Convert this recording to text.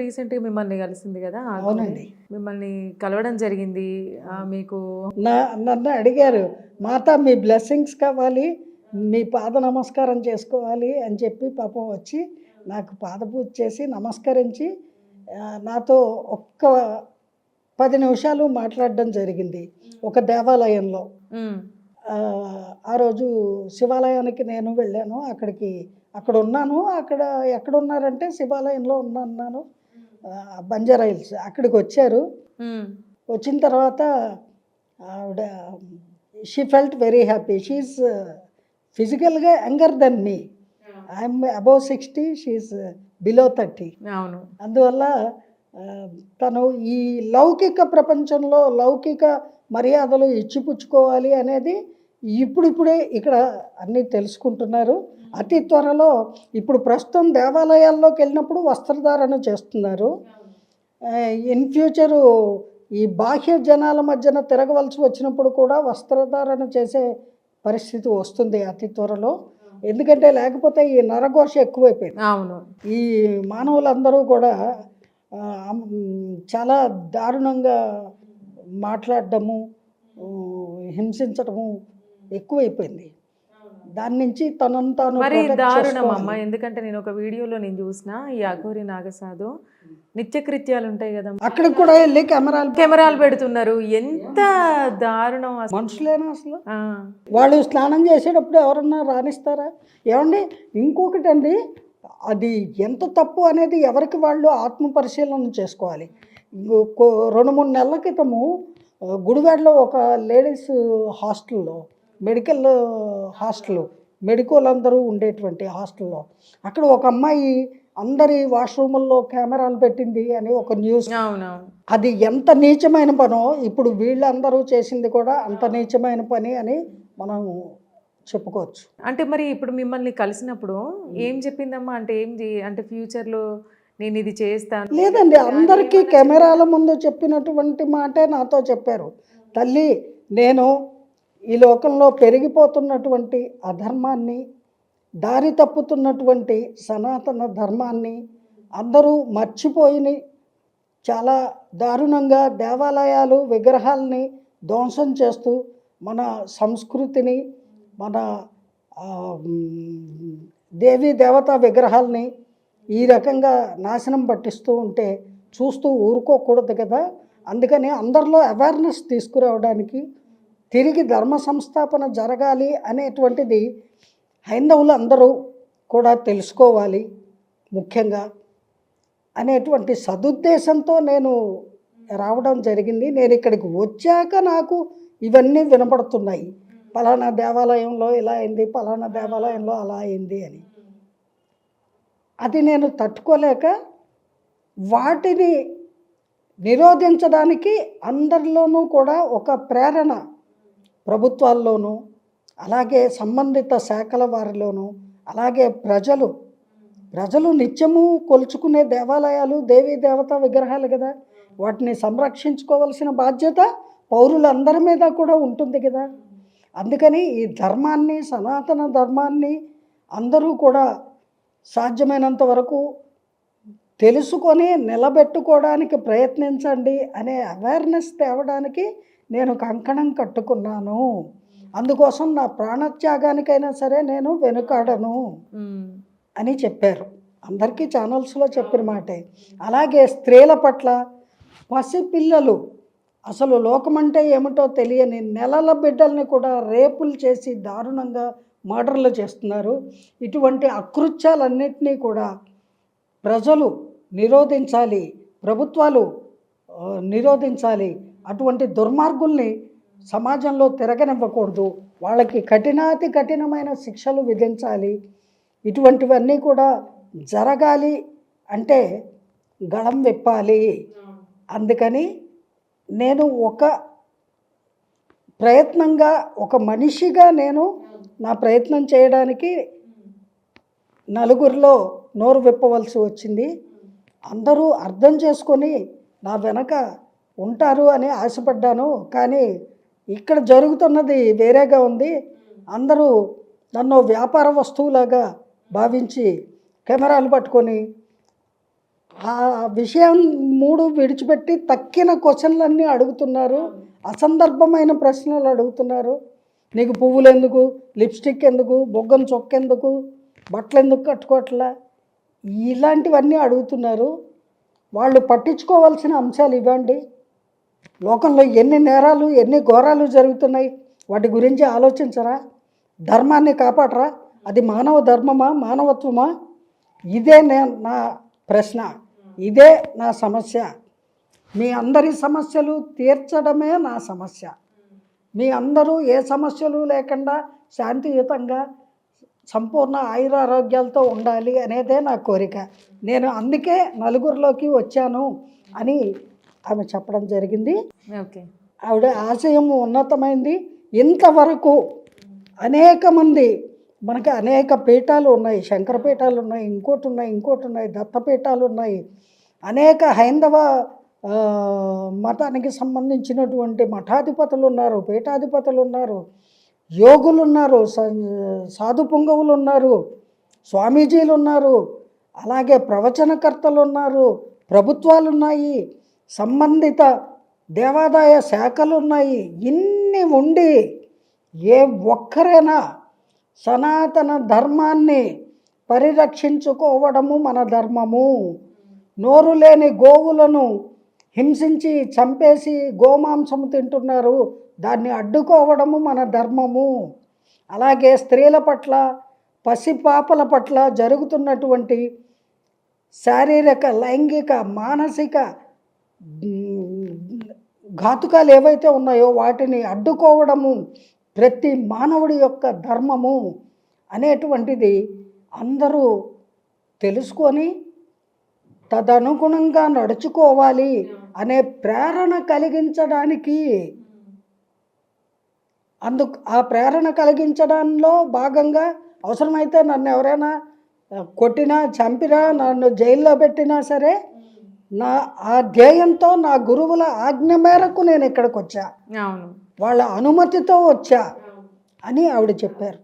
రీసెంట్గా మిమ్మల్ని కలిసింది కదా అవునండి. మిమ్మల్ని కలవడం జరిగింది. మీకు నా నన్ను అడిగారు మాత మీ బ్లెస్సింగ్స్ కావాలి మీ పాద నమస్కారం చేసుకోవాలి అని చెప్పి పాపం వచ్చి నాకు పాద పూజ చేసి నమస్కరించి నాతో ఒక్క పది నిమిషాలు మాట్లాడడం జరిగింది ఒక దేవాలయంలో. ఆ, రోజు శివాలయానికి నేను వెళ్ళాను. అక్కడికి అక్కడ ఉన్నాను. అక్కడ ఎక్కడ ఉన్నారంటే శివాలయంలో ఉన్నాను బంజారా హిల్స్ అక్కడికి వచ్చారు. వచ్చిన తర్వాత ఆవిడ she felt very happy she is ఫిజికల్గా younger than me. I'm above sixty she is below thirty అవును. అందువల్ల తను ఈ లౌకిక ప్రపంచంలో లౌకిక మర్యాదలు ఇచ్చిపుచ్చుకోవాలి అనేది ఇప్పుడిప్పుడే ఇక్కడ అన్నీ తెలుసుకుంటున్నారు. అతి త్వరలో ఇప్పుడు ప్రస్తుతం దేవాలయాల్లోకి వెళ్ళినప్పుడు వస్త్రధారణ చేస్తున్నారు. ఇన్ ఫ్యూచరు ఈ బాహ్య జనాల మధ్యన తిరగవలసి వచ్చినప్పుడు కూడా వస్త్రధారణ చేసే పరిస్థితి వస్తుంది అతి త్వరలో. ఎందుకంటే లేకపోతే ఈ నరఘోష ఎక్కువైపోయింది. అవును. ఈ మానవులందరూ కూడా చాలా దారుణంగా మాట్లాడడము ఊ, హింసించడము ఎక్కువైపోయింది. దాని నుంచి తనను తాను మరి దారుణం. అమ్మ. ఎందుకంటే నేను ఒక వీడియోలో నేను చూసిన ఈ అఘోరి నాగసాధు నిత్యకృత్యాలు ఉంటాయి కదా అక్కడికి కూడా వెళ్ళి కెమెరాలు కెమెరాలు పెడుతున్నారు. ఎంత దారుణం అసలు. మనుషులేనా అసలు? వాళ్ళు స్నానం చేసేటప్పుడు ఎవరన్నా రాణిస్తారా ఏమండి ఇంకొకటి అండి అది ఎంత తప్పు అనేది ఎవరికి వాళ్ళు ఆత్మ పరిశీలన చేసుకోవాలి. రెండు మూడు నెలల క్రితము గుడివాడలో ఒక లేడీస్ హాస్టల్లో మెడికల్ హాస్టల్ మెడికల్ అందరూ ఉండేటువంటి హాస్టల్లో. అక్కడ ఒక అమ్మాయి అందరి వాష్రూముల్లో కెమెరాలు పెట్టింది అని ఒక న్యూస్. అది ఎంత నీచమైన పనో ఇప్పుడు వీళ్ళందరూ చేసింది కూడా అంత నీచమైన పని అని మనం చెప్పుకోవచ్చు. అంటే మరి ఇప్పుడు మిమ్మల్ని కలిసినప్పుడు ఏం చెప్పిందమ్మా? అంటే ఏం అంటే ఫ్యూచర్లో నేను ఇది చేస్తాను. లేదండి అందరికీ కెమెరాల ముందు చెప్పినటువంటి మాటే నాతో చెప్పారు. తల్లి నేను ఈ లోకంలో పెరిగిపోతున్నటువంటి అధర్మాన్ని దారి తప్పుతున్నటువంటి సనాతన ధర్మాన్ని అందరూ మర్చిపోయిని చాలా దారుణంగా దేవాలయాలు విగ్రహాలని ధ్వంసం చేస్తూ మన సంస్కృతిని మన దేవీ దేవతా విగ్రహాలని ఈ రకంగా నాశనం పట్టిస్తూ ఉంటే చూస్తూ ఊరుకోకూడదు కదా. అందుకని అందరిలో అవేర్నెస్ తీసుకురావడానికి తిరిగి ధర్మ సంస్థాపన జరగాలి అనేటువంటిది హైందవులు అందరూ కూడా తెలుసుకోవాలి ముఖ్యంగా అనేటువంటి సదుద్దేశంతో నేను రావడం జరిగింది. నేను ఇక్కడికి వచ్చాక నాకు ఇవన్నీ వినపడుతున్నాయి. పలానా దేవాలయంలో ఇలా అయింది పలానా దేవాలయంలో అలా అయింది అని. అది నేను తట్టుకోలేక వాటిని నిరోధించడానికి అందరిలోనూ కూడా ఒక ప్రేరణ ప్రభుత్వాల్లోనూ అలాగే సంబంధిత శాఖల వారిలోనూ అలాగే ప్రజలు ప్రజలు నిత్యము కొలుచుకునే దేవాలయాలు దేవీ దేవతా విగ్రహాలు కదా. వాటిని సంరక్షించుకోవాల్సిన బాధ్యత పౌరులందరి మీద కూడా ఉంటుంది కదా. అందుకని ఈ ధర్మాన్ని సనాతన ధర్మాన్ని అందరూ కూడా సాధ్యమైనంత వరకు తెలుసుకొని నిలబెట్టుకోవడానికి ప్రయత్నించండి అనే అవేర్నెస్ తేవడానికి నేను కంకణం కట్టుకున్నాను. అందుకోసం నా ప్రాణత్యాగానికైనా సరే నేను వెనుకాడను అని చెప్పారు. అందరికీ ఛానల్స్లో చెప్పిన మాటే. అలాగే స్త్రీల పట్ల పసిపిల్లలు అసలు లోకమంటే ఏమిటో తెలియని నెలల బిడ్డల్ని కూడా రేపులు చేసి దారుణంగా మర్డర్లు చేస్తున్నారు. ఇటువంటి అకృత్యాలన్నింటినీ కూడా ప్రజలు నిరోధించాలి ప్రభుత్వాలు నిరోధించాలి. అటువంటి దుర్మార్గుల్ని సమాజంలో తిరగనివ్వకూడదు. వాళ్ళకి కఠినాతి కఠినమైన శిక్షలు విధించాలి. ఇటువంటివన్నీ కూడా జరగాలి అంటే గళం విప్పాలి. అందుకని నేను ఒక ప్రయత్నంగా ఒక మనిషిగా నేను నా ప్రయత్నం చేయడానికి నలుగురిలో నోరు విప్పవలసి వచ్చింది. అందరూ అర్థం చేసుకొని నా వెనక ఉంటారు అని ఆశపడ్డాను. కానీ ఇక్కడ జరుగుతున్నది వేరేగా ఉంది. అందరూ నన్ను వ్యాపార వస్తువులాగా భావించి కెమెరాలు పట్టుకొని ఆ విషయం మూడు విడిచిపెట్టి తక్కిన క్వశ్చన్లన్నీ అడుగుతున్నారు. అసందర్భమైన ప్రశ్నలు అడుగుతున్నారు. నీకు పువ్వులు ఎందుకు? లిప్స్టిక్ ఎందుకు? బొగ్గను చొక్కెందుకు బట్టలు ఎందుకు కట్టుకోవట్లా? ఇలాంటివన్నీ అడుగుతున్నారు. వాళ్ళు పట్టించుకోవాల్సిన అంశాలు ఇవ్వండి. లోకంలో ఎన్ని నేరాలు ఎన్ని ఘోరాలు జరుగుతున్నాయి వాటి గురించి ఆలోచించరా? ధర్మాన్ని కాపాడరా? అది మానవ ధర్మమా మానవత్వమా? ఇదే నే నా ప్రశ్న. ఇదే నా సమస్య. మీ అందరి సమస్యలు తీర్చడమే నా సమస్య. మీ అందరూ ఏ సమస్యలు లేకుండా శాంతియుతంగా సంపూర్ణ ఆయురారోగ్యాలతో ఉండాలి అనేదే నా కోరిక. నేను అందుకే నలుగురిలోకి వచ్చాను అని ఆమె చెప్పడం జరిగింది. ఓకే. ఆవిడ ఆశయం ఉన్నతమైంది. ఇంతవరకు అనేక మంది మనకి అనేక పీఠాలు ఉన్నాయి. శంకర పీఠాలు ఉన్నాయి ఇంకోటి ఉన్నాయి ఇంకోటి ఉన్నాయి దత్తపీఠాలు ఉన్నాయి. అనేక హైందవ మతానికి సంబంధించినటువంటి మఠాధిపతులు ఉన్నారు పీఠాధిపతులు ఉన్నారు యోగులు ఉన్నారు సాధు పుంగవులు ఉన్నారు స్వామీజీలు ఉన్నారు అలాగే ప్రవచనకర్తలు ఉన్నారు ప్రభుత్వాలు ఉన్నాయి. సంబంధిత దేవాదాయ శాఖలు ఉన్నాయి ఇన్ని ఉండి ఏ ఒక్కరైనా సనాతన ధర్మాన్ని పరిరక్షించుకోవడము మన ధర్మము. నోరు లేని గోవులను హింసించి చంపేసి గోమాంసము తింటున్నారు. దాన్ని అడ్డుకోవడము మన ధర్మము. అలాగే స్త్రీల పట్ల పసిపాపల పట్ల జరుగుతున్నటువంటి శారీరక లైంగిక మానసిక ఘాతుకాలు ఏవైతే ఉన్నాయో వాటిని అడ్డుకోవడము ప్రతి మానవుడి యొక్క ధర్మము అనేటువంటిది అందరూ తెలుసుకొని తదనుగుణంగా నడుచుకోవాలి అనే ప్రేరణ కలిగించడానికి. అందుకు ఆ ప్రేరణ కలిగించడంలో భాగంగా అవసరమైతే నన్ను ఎవరైనా కొట్టినా చంపినా నన్ను జైల్లో పెట్టినా సరే నా ఆ ధ్యేయంతో నా గురువుల ఆజ్ఞ మేరకు నేను ఇక్కడికి వచ్చా వాళ్ళ అనుమతితో వచ్చా? అని ఆవిడ చెప్పారు.